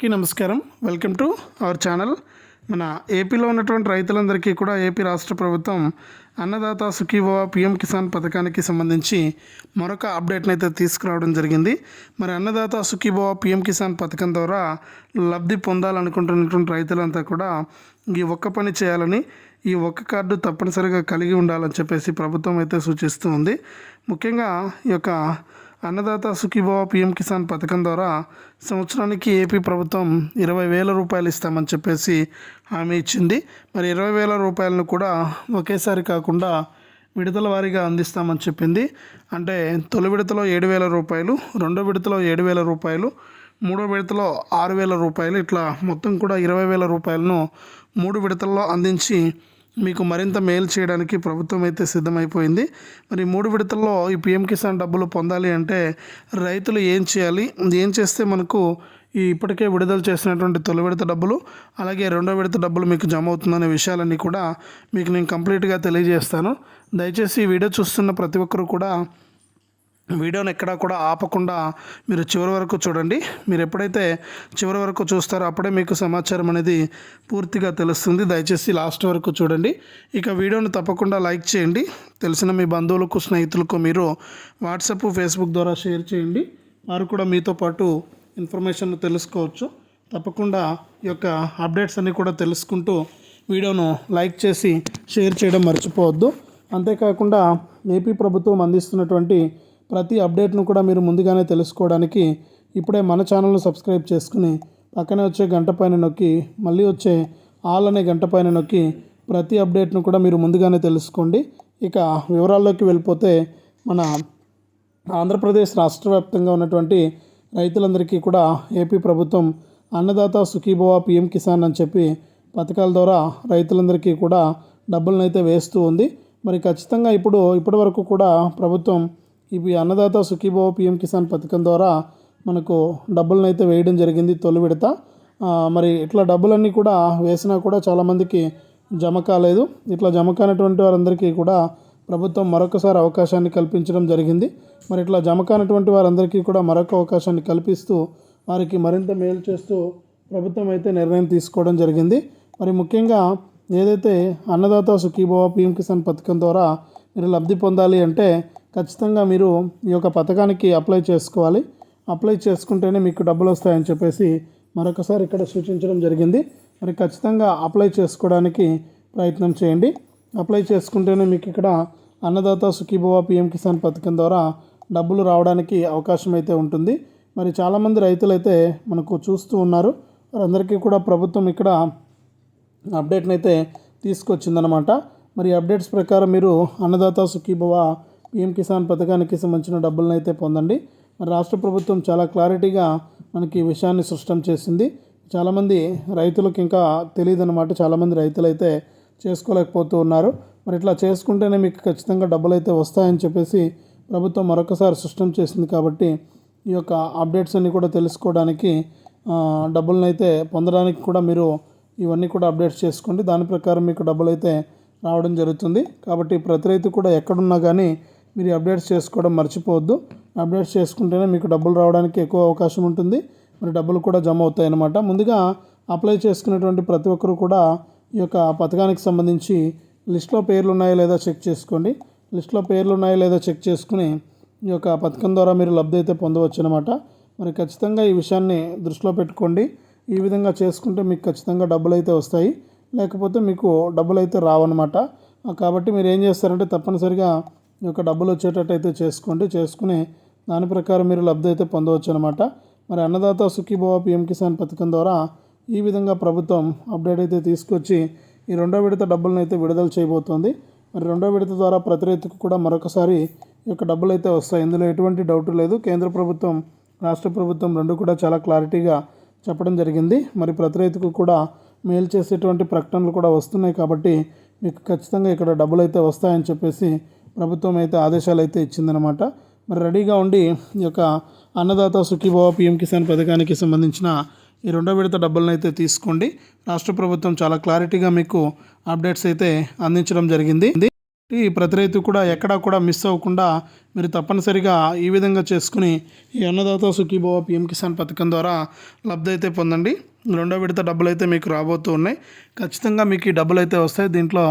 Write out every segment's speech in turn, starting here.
కి నమస్కారం. Welcome to our channel మన ఏపీలో ఉన్నటువంటి రైతులందరికీ కూడా ఏపీ రాష్ట్ర ప్రభుత్వం అన్నదాత సుఖీభవ పిఎం కిసాన్ పథకానికి సంబంధించి మరొక అప్డేట్ని అయితే తీసుకురావడం జరిగింది. మరి అన్నదాత సుఖీభవ పిఎం కిసాన్ పథకం ద్వారా లబ్ధి పొందాలనుకుంటున్నటువంటి రైతులంతా కూడా ఈ ఒక్క పని చేయాలని ఈ ఒక్క కార్డు తప్పనిసరిగా కలిగి ఉండాలని చెప్పేసి ప్రభుత్వం అయితే సూచిస్తూ ఉంది. ముఖ్యంగా ఈ యొక్క అన్నదాత సుఖీభావ పిఎం కిసాన్ పథకం ద్వారా సంవత్సరానికి ఏపీ ప్రభుత్వం ఇరవై వేల రూపాయలు ఇస్తామని చెప్పేసి హామీ ఇచ్చింది. మరి ఇరవై వేల రూపాయలను కూడా ఒకేసారి కాకుండా విడతల వారీగా అందిస్తామని చెప్పింది. అంటే తొలి విడతలో ఏడు వేల రూపాయలు రెండో విడతలో ఏడు వేల రూపాయలు మూడో విడతలో ఆరు వేల రూపాయలు ఇట్లా మొత్తం కూడా ఇరవై వేల రూపాయలను మూడు విడతల్లో అందించి మీకు మరింత మేలు చేయడానికి ప్రభుత్వం అయితే సిద్ధమైపోయింది. మరి మూడు విడతల్లో ఈ పిఎం కిసాన్ డబ్బులు పొందాలి అంటే రైతులు ఏం చేయాలి? ఏం చేస్తే మనకు ఈ ఇప్పటికే విడుదల చేసినటువంటి తొలి విడత డబ్బులు అలాగే రెండో విడత డబ్బులు మీకు జమ అవుతుందనే విషయాలన్నీ కూడా మీకు నేను కంప్లీట్గా తెలియజేస్తాను. దయచేసి ఈ వీడియో చూస్తున్న ప్రతి ఒక్కరు కూడా వీడియోని ఎక్కడా కూడా ఆపకుండా మీరు చివరి వరకు చూడండి. మీరు ఎప్పుడైతే చివరి వరకు చూస్తారో అప్పుడే మీకు సమాచారం అనేది పూర్తిగా తెలుస్తుంది. దయచేసి లాస్ట్ వరకు చూడండి. ఇక వీడియోని తప్పకుండా లైక్ చేయండి. తెలిసిన మీ బంధువులకు స్నేహితులకు మీరు వాట్సాప్ ఫేస్బుక్ ద్వారా షేర్ చేయండి. వారు కూడా మీతో పాటు ఇన్ఫర్మేషన్ తెలుసుకోవచ్చు. తప్పకుండా ఈ యొక్క అప్డేట్స్ అన్నీ కూడా తెలుసుకుంటూ వీడియోను లైక్ చేసి షేర్ చేయడం మర్చిపోవద్దు. అంతేకాకుండా ఏపీ ప్రభుత్వం అందిస్తున్నటువంటి ప్రతి అప్డేట్ను కూడా మీరు ముందుగానే తెలుసుకోవడానికి ఇప్పుడే మన ఛానల్ను సబ్స్క్రైబ్ చేసుకుని పక్కనే వచ్చే గంట పైన నొక్కి మళ్ళీ వచ్చే ఆల్ అనే గంట పైన నొక్కి ప్రతి అప్డేట్ను కూడా మీరు ముందుగానే తెలుసుకోండి. ఇక వివరాల్లోకి వెళ్ళిపోతే మన ఆంధ్రప్రదేశ్ రాష్ట్ర వ్యాప్తంగా ఉన్నటువంటి రైతులందరికీ కూడా ఏపీ ప్రభుత్వం అన్నదాత సుఖీభవ పిఎం కిసాన్ అని చెప్పి పథకాల ద్వారా రైతులందరికీ కూడా డబ్బులను అయితే వేస్తూ ఉంది. మరి ఖచ్చితంగా ఇప్పుడు ఇప్పటి వరకు కూడా ప్రభుత్వం ఇవి అన్నదాత సుఖీభవ పిఎం కిసాన్ పథకం ద్వారా మనకు డబ్బులను అయితే వేయడం జరిగింది తొలి విడత. మరి ఇట్లా డబ్బులన్నీ కూడా వేసినా కూడా చాలామందికి జమ కాలేదు. ఇట్లా జమ కానటువంటి వారందరికీ కూడా ప్రభుత్వం మరొకసారి అవకాశాన్ని కల్పించడం జరిగింది. మరి ఇట్లా జమ కానటువంటి వారందరికీ కూడా మరొక అవకాశాన్ని కల్పిస్తూ వారికి మరింత మేలు చేస్తూ ప్రభుత్వం అయితే నిర్ణయం తీసుకోవడం జరిగింది. మరి ముఖ్యంగా ఏదైతే అన్నదాత సుఖీభవ పిఎం కిసాన్ పథకం ద్వారా మీరు లబ్ధి పొందాలి అంటే ఖచ్చితంగా మీరు ఈ యొక్క పథకానికి అప్లై చేసుకోవాలి. అప్లై చేసుకుంటేనే మీకు డబ్బులు వస్తాయని చెప్పేసి మరొకసారి ఇక్కడ సూచించడం జరిగింది. మరి ఖచ్చితంగా అప్లై చేసుకోవడానికి ప్రయత్నం చేయండి. అప్లై చేసుకుంటేనే మీకు ఇక్కడ అన్నదాత సుఖీభవ పిఎం కిసాన్ పథకం ద్వారా డబ్బులు రావడానికి అవకాశం అయితే ఉంటుంది. మరి చాలామంది రైతులైతే మనకు చూస్తూ ఉన్నారు. వారందరికీ కూడా ప్రభుత్వం ఇక్కడ అప్డేట్ని అయితే తీసుకొచ్చిందనమాట మరి అప్డేట్స్ ప్రకారం మీరు అన్నదాత సుఖీభవ పిఎం కిసాన్ పథకానికి సంబంధించిన డబ్బులను అయితే పొందండి. మరి రాష్ట్ర ప్రభుత్వం చాలా క్లారిటీగా మనకి ఈ విషయాన్ని స్పష్టం చేసింది. చాలామంది రైతులకు ఇంకా తెలియదు అనమాట చాలామంది రైతులు అయితే చేసుకోలేకపోతూ ఉన్నారు. మరి ఇట్లా చేసుకుంటేనే మీకు ఖచ్చితంగా డబ్బులు అయితే వస్తాయని చెప్పేసి ప్రభుత్వం మరొకసారి స్పష్టం చేసింది కాబట్టి ఈ యొక్క అప్డేట్స్ అన్నీ కూడా తెలుసుకోవడానికి డబ్బులను అయితే పొందడానికి కూడా మీరు ఇవన్నీ కూడా అప్డేట్స్ చేసుకోండి. దాని ప్రకారం మీకు డబ్బులు అయితే రావడం జరుగుతుంది. కాబట్టి ప్రతి రైతు కూడా ఎక్కడున్నా కానీ మీరు అప్డేట్స్ చేసుకోవడం మర్చిపోవద్దు. అప్డేట్స్ చేసుకుంటేనే మీకు డబ్బులు రావడానికి ఎక్కువ అవకాశం ఉంటుంది. మరి డబ్బులు కూడా జమ అవుతాయి అన్నమాట ముందుగా అప్లై చేసుకునేటువంటి ప్రతి ఒక్కరు కూడా ఈ యొక్క పథకానికి సంబంధించి లిస్ట్లో పేర్లు ఉన్నాయో లేదా చెక్ చేసుకోండి. లిస్ట్లో పేర్లు ఉన్నాయో లేదా చెక్ చేసుకుని ఈ యొక్క పథకం ద్వారా మీరు లబ్ధి అయితే పొందవచ్చు అనమాట మరి ఖచ్చితంగా ఈ విషయాన్ని దృష్టిలో పెట్టుకోండి. ఈ విధంగా చేసుకుంటే మీకు ఖచ్చితంగా డబ్బులు అయితే వస్తాయి. లేకపోతే మీకు డబ్బులు అయితే రావన్నమాట కాబట్టి మీరు ఏం చేస్తారంటే తప్పనిసరిగా ఈ యొక్క డబ్బులు వచ్చేటట్టు అయితే చేసుకోండి. చేసుకుని దాని ప్రకారం మీరు లబ్ధి అయితే పొందవచ్చు అనమాట మరి అన్నదాత సుఖీభవ పిఎం కిసాన్ పథకం ద్వారా ఈ విధంగా ప్రభుత్వం అప్డేట్ అయితే తీసుకొచ్చి ఈ రెండో విడత డబ్బులను అయితే విడుదల చేయబోతోంది. మరి రెండో విడత ద్వారా ప్రతి రైతుకు కూడా మరొకసారి ఈ యొక్క డబ్బులు అయితే వస్తాయి. ఇందులో ఎటువంటి డౌట్ లేదు. కేంద్ర ప్రభుత్వం రాష్ట్ర ప్రభుత్వం రెండు కూడా చాలా క్లారిటీగా చెప్పడం జరిగింది. మరి ప్రతి రైతుకు కూడా మేలు చేసేటువంటి ప్రకటనలు కూడా వస్తున్నాయి కాబట్టి మీకు ఖచ్చితంగా ఇక్కడ డబ్బులు అయితే వస్తాయని చెప్పేసి ప్రభుత్వం అయితే ఆదేశాలు అయితే ఇచ్చిందనమాట మరి రెడీగా ఉండి ఈ యొక్క అన్నదాత సుఖీభావ పిఎం కిసాన్ పథకానికి సంబంధించిన ఈ రెండో విడత డబ్బులను అయితే తీసుకోండి. రాష్ట్ర ప్రభుత్వం చాలా క్లారిటీగా మీకు అప్డేట్స్ అయితే అందించడం జరిగింది. ప్రతి రైతు కూడా ఎక్కడా కూడా మిస్ అవ్వకుండా మీరు తప్పనిసరిగా ఈ విధంగా చేసుకుని ఈ అన్నదాత సుఖీభవ పిఎం కిసాన్ పథకం ద్వారా లబ్ధి అయితే పొందండి. రెండో విడత డబ్బులు అయితే మీకు రాబోతూ ఉన్నాయి. ఖచ్చితంగా మీకు ఈ డబ్బులు అయితే వస్తాయి. దీంట్లో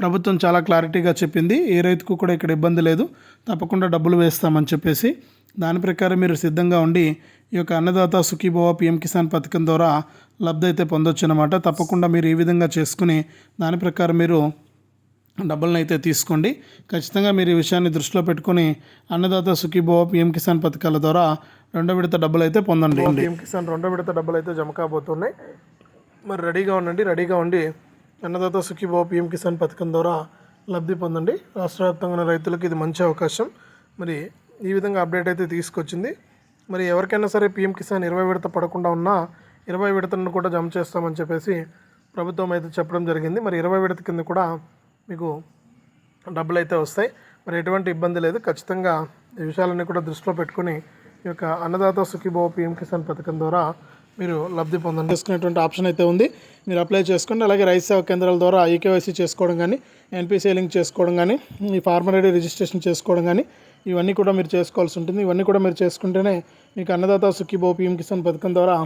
ప్రభుత్వం చాలా క్లారిటీగా చెప్పింది. ఏ రైతుకు కూడా ఇక్కడ ఇబ్బంది లేదు. తప్పకుండా డబ్బులు వేస్తామని చెప్పేసి దాని ప్రకారం మీరు సిద్ధంగా ఉండి ఈ యొక్క అన్నదాత సుఖీభవ పిఎం కిసాన్ పథకం ద్వారా లబ్ధి అయితే పొందొచ్చు అనమాట తప్పకుండా మీరు ఈ విధంగా చేసుకుని దాని ప్రకారం మీరు డబ్బులను అయితే తీసుకోండి. ఖచ్చితంగా మీరు ఈ విషయాన్ని దృష్టిలో పెట్టుకొని అన్నదాత సుఖీభవ పిఎం కిసాన్ పథకాల ద్వారా రెండో విడత డబ్బులు అయితే పొందండి. పిఎం కిసాన్ రెండో విడత డబ్బులు అయితే జమ కాబోతున్నాయి. మరి రెడీగా ఉండండి రెడీగా ఉండి అన్నదాత సుఖీభవ పిఎం కిసాన్ పథకం ద్వారా లబ్ధి పొందండి. రాష్ట్ర వ్యాప్తంగా ఉన్న రైతులకు ఇది మంచి అవకాశం. మరి ఈ విధంగా అప్డేట్ అయితే తీసుకొచ్చింది. మరి ఎవరికైనా సరే పిఎం కిసాన్ ఇరవై విడత పడకుండా ఉన్నా ఇరవై విడతలను కూడా జమ చేస్తామని చెప్పేసి ప్రభుత్వం అయితే చెప్పడం జరిగింది. మరి ఇరవై విడత కింద కూడా మీకు డబ్బులు అయితే వస్తాయి. మరి ఎటువంటి ఇబ్బంది లేదు. ఖచ్చితంగా ఈ విషయాలన్నీ కూడా దృష్టిలో పెట్టుకుని ఈ యొక్క అన్నదాత సుఖీభావ పిఎం కిసాన్ పథకం ద్వారా మీరు లబ్ధి పొందండి. చేసుకునేటువంటి ఆప్షన్ అయితే ఉంది. మీరు అప్లై చేసుకోండి. అలాగే రైతు సేవా కేంద్రాల ద్వారా ఈకేవైసీ చేసుకోవడం కానీ ఎన్పిసి లింక్ చేసుకోవడం కానీ ఈ ఫార్మర్ ఐడి రిజిస్ట్రేషన్ చేసుకోవడం కానీ ఇవన్నీ కూడా మీరు చేసుకోవాల్సి ఉంటుంది. ఇవన్నీ కూడా మీరు చేసుకుంటేనే మీకు అన్నదాత సుఖీభావ పిఎం కిసాన్ పథకం ద్వారా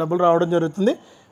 డబ్బులు రావడం జరుగుతుంది.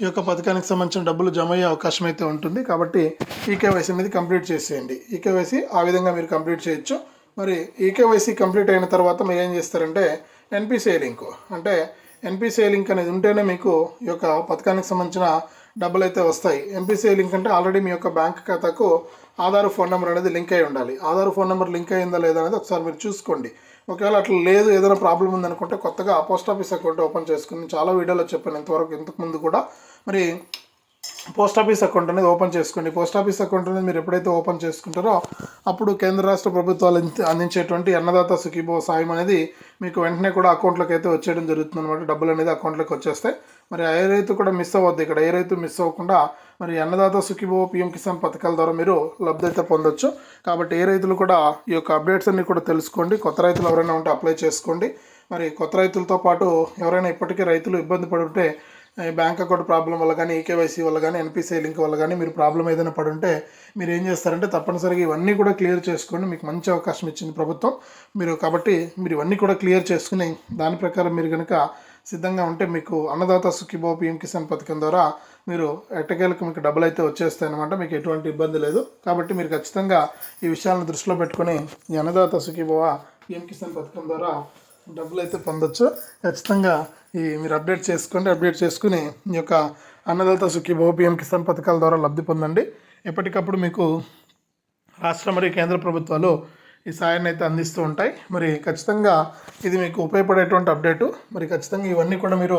ఈ యొక్క పథకానికి సంబంధించిన డబ్బులు జమ అయ్యే అవకాశం అయితే ఉంటుంది. కాబట్టి ఈకేవైసీ అనేది కంప్లీట్ చేసేయండి. ఈకేవైసీ ఆ విధంగా మీరు కంప్లీట్ చేయొచ్చు. మరి ఈకేవైసీ కంప్లీట్ అయిన తర్వాత మీరు ఏం చేస్తారంటే ఎన్పిసిఐ లింక్. అంటే ఎన్పిసిఐ లింక్ అనేది ఉంటేనే మీకు ఈ యొక్క పథకానికి సంబంధించిన డబ్బులు అయితే వస్తాయి ఎంపీసీఐ లింక్ అంటే ఆల్రెడీ మీ యొక్క బ్యాంక్ ఖాతాకు ఆధార్ ఫోన్ నెంబర్ అనేది లింక్ అయి ఉండాలి. ఆధార్ ఫోన్ నెంబర్ లింక్ అయిందా లేదా అనేది ఒకసారి మీరు చూసుకోండి. ఒకవేళ అట్లా లేదు ఏదైనా ప్రాబ్లం ఉందనుకుంటే కొత్తగా పోస్ట్ ఆఫీస్ అకౌంట్ ఓపెన్ చేసుకుని చాలా వీడియోలో చెప్పాను ఇంతవరకు ఇంతకుముందు కూడా. మరి పోస్ట్ ఆఫీస్ అకౌంట్ అనేది ఓపెన్ చేసుకోండి. పోస్ట్ ఆఫీస్ అకౌంట్ అనేది మీరు ఎప్పుడైతే ఓపెన్ చేసుకుంటారో అప్పుడు కేంద్ర రాష్ట్ర ప్రభుత్వాలు అందించేటువంటి అన్నదాత సుఖీభవ సాయం అనేది మీకు వెంటనే కూడా అకౌంట్లోకి అయితే వచ్చేయడం జరుగుతుంది అనమాట డబ్బులు అనేది అకౌంట్లోకి వచ్చేస్తాయి. మరి ఏ రైతు కూడా మిస్ అవ్వద్దు. ఇక్కడ ఏ రైతు మిస్ అవ్వకుండా మరి అన్నదాత సుఖీభవ పిఎం కిసాన్ పథకాల ద్వారా మీరు లబ్ధి అయితే పొందొచ్చు. కాబట్టి ఏ రైతులు కూడా ఈ యొక్క అప్డేట్స్ అన్ని కూడా తెలుసుకోండి. కొత్త రైతులు ఎవరైనా ఉంటే అప్లై చేసుకోండి. మరి కొత్త రైతులతో పాటు ఎవరైనా ఇప్పటికీ రైతులు ఇబ్బంది పడుంటే బ్యాంక్ అకౌంట్ ప్రాబ్లం వల్ల కానీ ఈకేవైసీ వల్ల కానీ ఎన్పిసిఐ లింక్ వల్ల కానీ మీరు ప్రాబ్లం ఏదైనా పడుంటే మీరు ఏం చేస్తారంటే తప్పనిసరిగా ఇవన్నీ కూడా క్లియర్ చేసుకోండి. మీకు మంచి అవకాశం ఇచ్చింది ప్రభుత్వం. మీరు కాబట్టి మీరు ఇవన్నీ కూడా క్లియర్ చేసుకుని దాని ప్రకారం మీరు కనుక సిద్ధంగా ఉంటే మీకు అన్నదాత సుఖీభావ పిఎం కిసాన్ పథకం ద్వారా మీరు ఎట్టకేలకు మీకు డబ్బులు అయితే వచ్చేస్తాయి అనమాట మీకు ఎటువంటి ఇబ్బంది లేదు. కాబట్టి మీరు ఖచ్చితంగా ఈ విషయాలను దృష్టిలో పెట్టుకొని ఈ అన్నదాత సుఖీభావ పిఎం కిసాన్ పథకం ద్వారా డబ్బులు అయితే పొందొచ్చు. ఖచ్చితంగా ఈ మీరు అప్డేట్ చేసుకోండి. అప్డేట్ చేసుకుని ఈ యొక్క అన్నదాత సుఖీభావ పిఎం కిసాన్ పథకాల ద్వారా లబ్ధి పొందండి. ఎప్పటికప్పుడు మీకు రాష్ట్ర మరియు కేంద్ర ప్రభుత్వాలు ఈ సాయాన్ని అయితే అందిస్తూ ఉంటాయి. మరి ఖచ్చితంగా ఇది మీకు ఉపయోగపడేటువంటి అప్డేటు మరి ఖచ్చితంగా ఇవన్నీ కూడా మీరు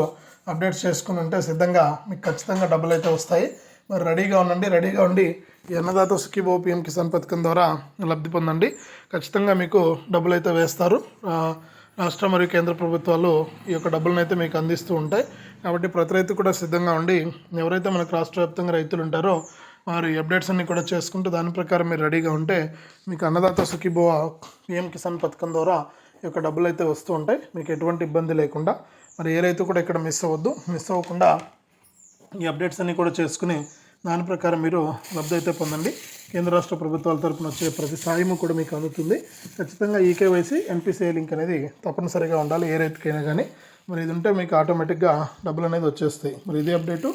అప్డేట్స్ చేసుకుని ఉంటే సిద్ధంగా మీకు ఖచ్చితంగా డబ్బులు అయితే వస్తాయి. మరి రెడీగా ఉండండి. రెడీగా ఉండి ఈ అన్నదాత సుఖీభావ పిఎం కిసాన్ పథకం ద్వారా లబ్ధి పొందండి. ఖచ్చితంగా మీకు డబ్బులు అయితే వేస్తారు. రాష్ట్ర మరియు కేంద్ర ప్రభుత్వాలు ఈ యొక్క డబ్బులను అయితే మీకు అందిస్తూ ఉంటాయి. కాబట్టి ప్రతి రైతు కూడా సిద్ధంగా ఉండి ఎవరైతే మనకు రాష్ట్ర వ్యాప్తంగా రైతులు ఉంటారో వారు ఈ అప్డేట్స్ అన్నీ కూడా చేసుకుంటూ దాని ప్రకారం మీరు రెడీగా ఉంటే మీకు అన్నదాత సుఖీభవ పిఎం కిసాన్ పథకం ద్వారా ఈ యొక్క డబ్బులు అయితే వస్తూ ఉంటాయి. మీకు ఎటువంటి ఇబ్బంది లేకుండా మరి ఏ రైతు కూడా ఇక్కడ మిస్ అవ్వద్దు. మిస్ అవ్వకుండా ఈ అప్డేట్స్ అన్నీ కూడా చేసుకుని దాని ప్రకారం మీరు లబ్ధి అయితే పొందండి. కేంద్ర రాష్ట్ర ప్రభుత్వాల తరపున వచ్చే ప్రతి సాయము కూడా మీకు అందుతుంది. ఖచ్చితంగా ఈకేవైసీ ఎన్పిసిఐ లింక్ అనేది తప్పనిసరిగా ఉండాలి. ఏ రైతుకైనా కానీ మరి ఇది ఉంటే మీకు ఆటోమేటిక్గా డబ్బులు అనేది వచ్చేస్తాయి. మరి ఇది అప్డేటు.